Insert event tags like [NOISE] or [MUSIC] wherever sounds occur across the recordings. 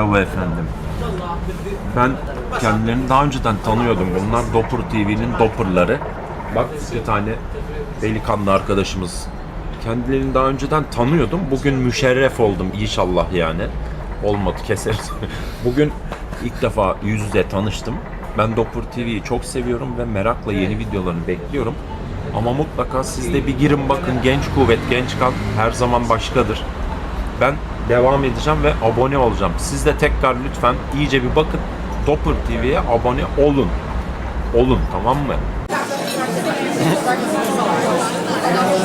Merhaba efendim. Ben kendilerini daha önceden tanıyordum. Bunlar Dopper TV'nin Dopper'ları. Bak bir tane delikanlı arkadaşımız. Kendilerini daha önceden tanıyordum. Bugün müşerref oldum inşallah yani. Olmadı keseriz. [LAUGHS] Bugün ilk defa yüz yüze tanıştım. Ben Dopper TV'yi çok seviyorum ve merakla yeni videolarını bekliyorum. Ama mutlaka siz de bir girin bakın genç kuvvet, genç kan her zaman başkadır. Ben devam edeceğim ve abone olacağım. Siz de tekrar lütfen iyice bir bakın. Dopper TV'ye abone olun. Olun tamam mı?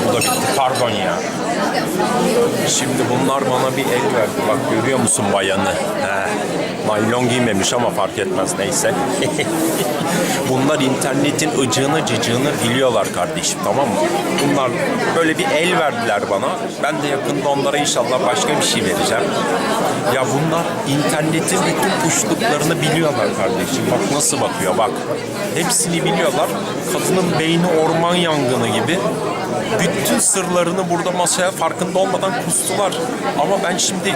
Bu da pardon ya. Şimdi bunlar bana bir el verdi. Bak görüyor musun bayanı? He. Naylon giymemiş ama fark etmez neyse. [LAUGHS] Bunlar internetin ıcığını cıcığını biliyorlar kardeşim tamam mı? Bunlar böyle bir el verdiler bana. Ben de yakında onlara inşallah başka bir şey vereceğim. Ya bunlar internetin bütün kuşluklarını biliyorlar kardeşim. Bak nasıl bakıyor bak. Hepsini biliyorlar. Kadının beyni orman yangını gibi. Bütün sırlarını burada masaya farkında olmadan kustular. Ama ben şimdi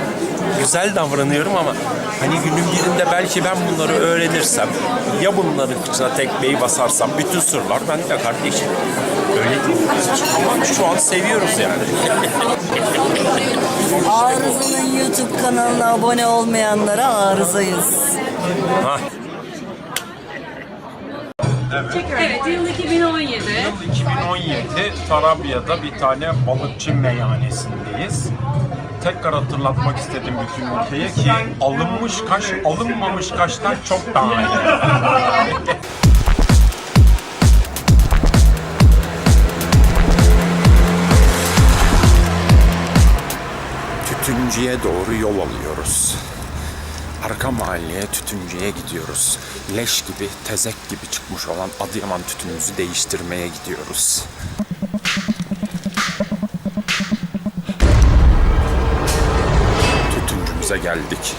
güzel davranıyorum ama hani günün birinde belki ben bunları öğrenirsem ya bunların kıçına tekmeyi basarsam bütün sırlar bende kardeşim. Öyle değil. Ama şu an seviyoruz yani. Arıza'nın YouTube kanalına abone olmayanlara arızayız. Hah. Evet, yıl 2017. Yıl 2017 Tarabya'da bir tane balıkçı meyhanesindeyiz. Tekrar hatırlatmak istedim bütün ülkeye ki alınmış kaş alınmamış kaştan çok daha iyi. Tütüncüye doğru yol alıyoruz. Arka mahalleye tütüncüye gidiyoruz. Leş gibi, tezek gibi çıkmış olan Adıyaman tütünümüzü değiştirmeye gidiyoruz. Tütüncümüze geldik.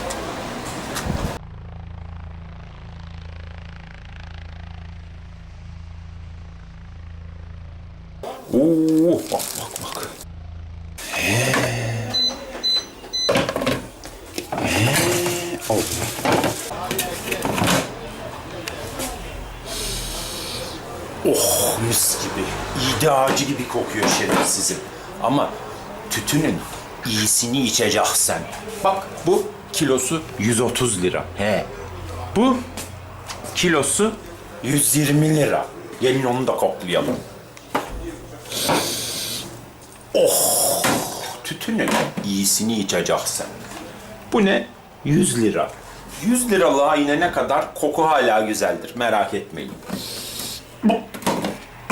Oo, bak bak bak. Oh. Oh mis gibi. İğde ağacı gibi kokuyor şerefsizim. Ama tütünün iyisini içeceksen. Bak bu kilosu 130 lira. He. Bu kilosu 120 lira. Gelin onu da koklayalım. Oh tütünün iyisini içeceksen. Bu ne? 100 lira. 100 liralığa inene kadar koku hala güzeldir. Merak etmeyin. Bu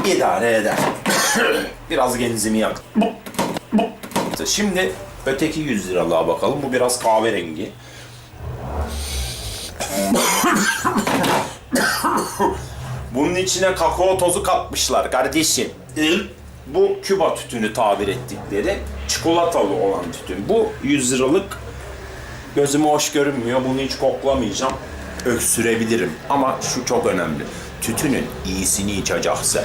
idare eder. [COUGHS] biraz genzimi yak. Bu, bu. Şimdi öteki 100 liralığa bakalım. Bu biraz kahverengi. [COUGHS] Bunun içine kakao tozu katmışlar kardeşim. Bu Küba tütünü tabir ettikleri çikolatalı olan tütün. Bu 100 liralık Gözüme hoş görünmüyor. Bunu hiç koklamayacağım. Öksürebilirim. Ama şu çok önemli. Tütünün iyisini içeceksin.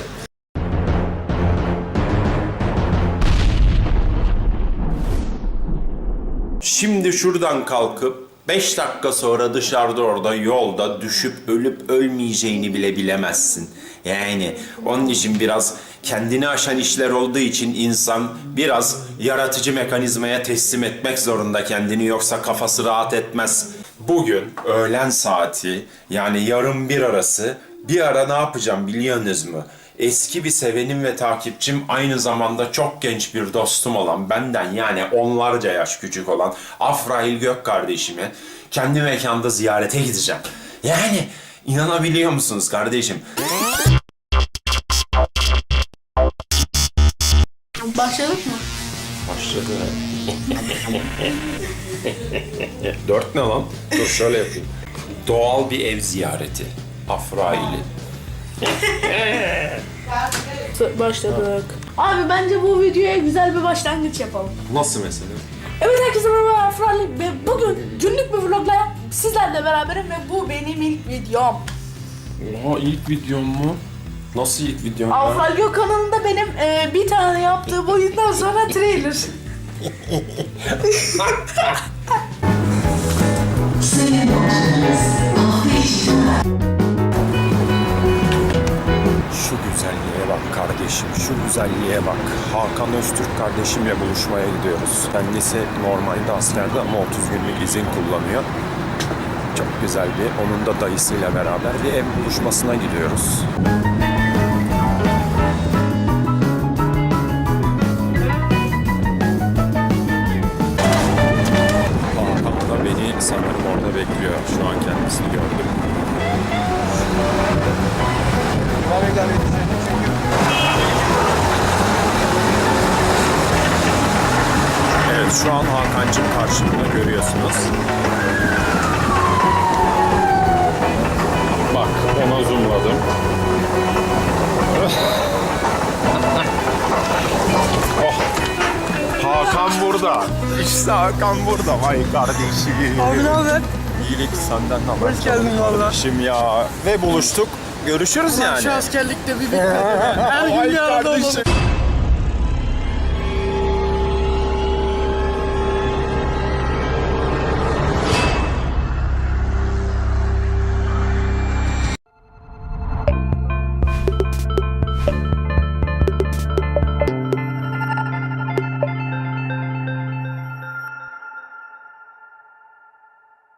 Şimdi şuradan kalkıp 5 dakika sonra dışarıda orada yolda düşüp ölüp ölmeyeceğini bile bilemezsin. Yani onun için biraz kendini aşan işler olduğu için insan biraz yaratıcı mekanizmaya teslim etmek zorunda kendini yoksa kafası rahat etmez. Bugün öğlen saati yani yarım bir arası bir ara ne yapacağım biliyorsunuz mu? Eski bir sevenim ve takipçim aynı zamanda çok genç bir dostum olan benden yani onlarca yaş küçük olan Afrail Gök kardeşimi kendi mekanda ziyarete gideceğim. Yani inanabiliyor musunuz kardeşim? Başladık mı? Başladı. Dört ne lan? Dur şöyle yapayım. Doğal bir ev ziyareti. Afrail'i. Başladık. Abi bence bu videoya güzel bir başlangıç yapalım. Nasıl mesela? Evet herkese merhaba Afrali ve bugün günlük bir vlogla sizlerle beraberim ve bu benim ilk videom. Oha ilk videom mu? Nasıl ilk videom ya? Afral Gök kanalında benim e, bir tane yaptığım oyundan sonra trailer. Şu güzelliğe bak kardeşim, şu güzelliğe bak. Hakan Öztürk kardeşimle buluşmaya gidiyoruz. Kendisi normalde askerde ama 30 günlük izin kullanıyor. Çok güzel bir, onun da dayısıyla beraber bir ev buluşmasına gidiyoruz. Bekliyor. Şu an kendisini gördüm. Evet şu an Hakan'cığım karşımda görüyorsunuz. Bak ona zoomladım. [LAUGHS] oh. Hakan burada. İşte Hakan burada. Vay kardeşim. Abi ne haber? İyilik senden haber. Hoş geldin valla. Kardeşim ya. Ve buluştuk. Görüşürüz yani. Şu askerlikte bir bitmedi. [LAUGHS] Her gün bir arada olalım.